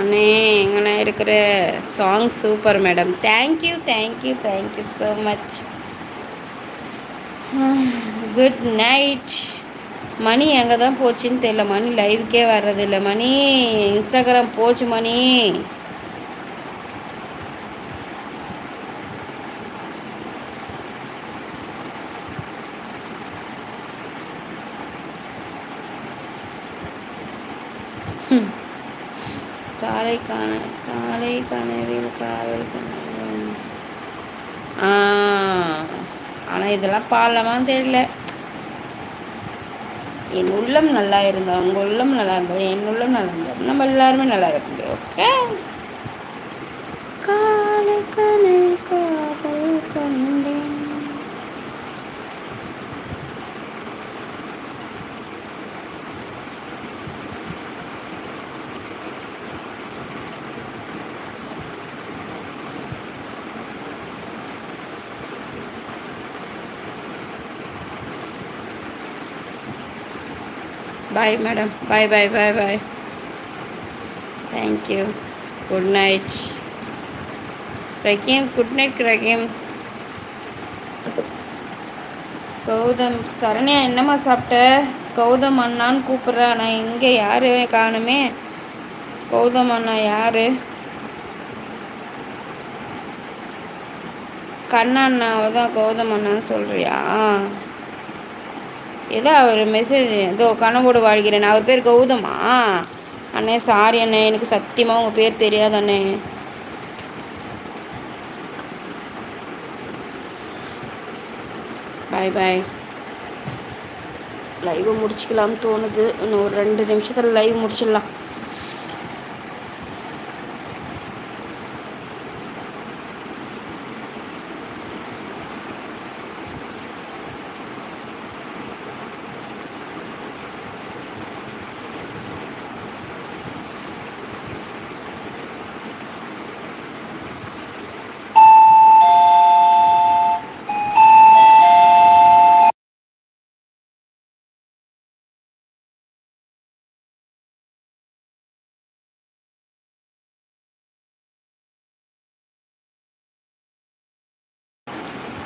அண்ணே எங்கண்ணே இருக்கிற song super madam thank you thank you thank you so much good night மணி எங்கே தான் போச்சுன்னு தெரியல. மணி லைவுக்கே வர்றதில்ல. மணி இன்ஸ்டாகிராம் போச்சு மணி. காலை காண காலை கனவில் காதல் ஆனால் இதெல்லாம் பாடலாமான்னு தெரியல. என் உள்ளம் நல்லா இருந்தால் உங்கள் உள்ளம் நல்லா இருந்தால் என் உள்ளம் நல்லா இருந்தால் நம்ம எல்லாருமே நல்லா இருக்க முடியும் ஓகே காலை கனவில் காதல் கண்டேன் bye madam bye bye bye bye thank you good night Rahim good night Rahim Gautham Saranya என்னம்மா சாப்பிட்ட? கௌதம் அண்ணான்னு கூப்பிட்றா. நான் இங்கே யாரு? காணுமே. கௌதம் அண்ணா யார்? கண்ணா அண்ணாவை தான் கௌதம் அண்ணான்னு சொல்கிறியா ஏதோ அவர் மெசேஜ் ஏதோ கனவோடு வாழ்கிறேன். அவர் பேர் கௌதமா. அண்ணே சாரி அண்ணே எனக்கு சத்தியமாக உங்கள் பேர் தெரியாது அண்ணே. பாய் பாய் லைவை முடிச்சுக்கலாம்னு தோணுது. இன்னும் ஒரு ரெண்டு நிமிஷத்தில் லைவ் முடிச்சிடலாம்.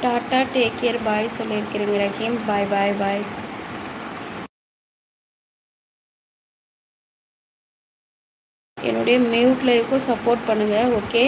டாட்டா டேக் கேர் பாய் சொல்லியிருக்கிறீங்க ரஹீம். Bye bye bye. என்னுடைய மியூட் லைவுக்கும் சப்போர்ட் பண்ணுங்கள் ஓகே?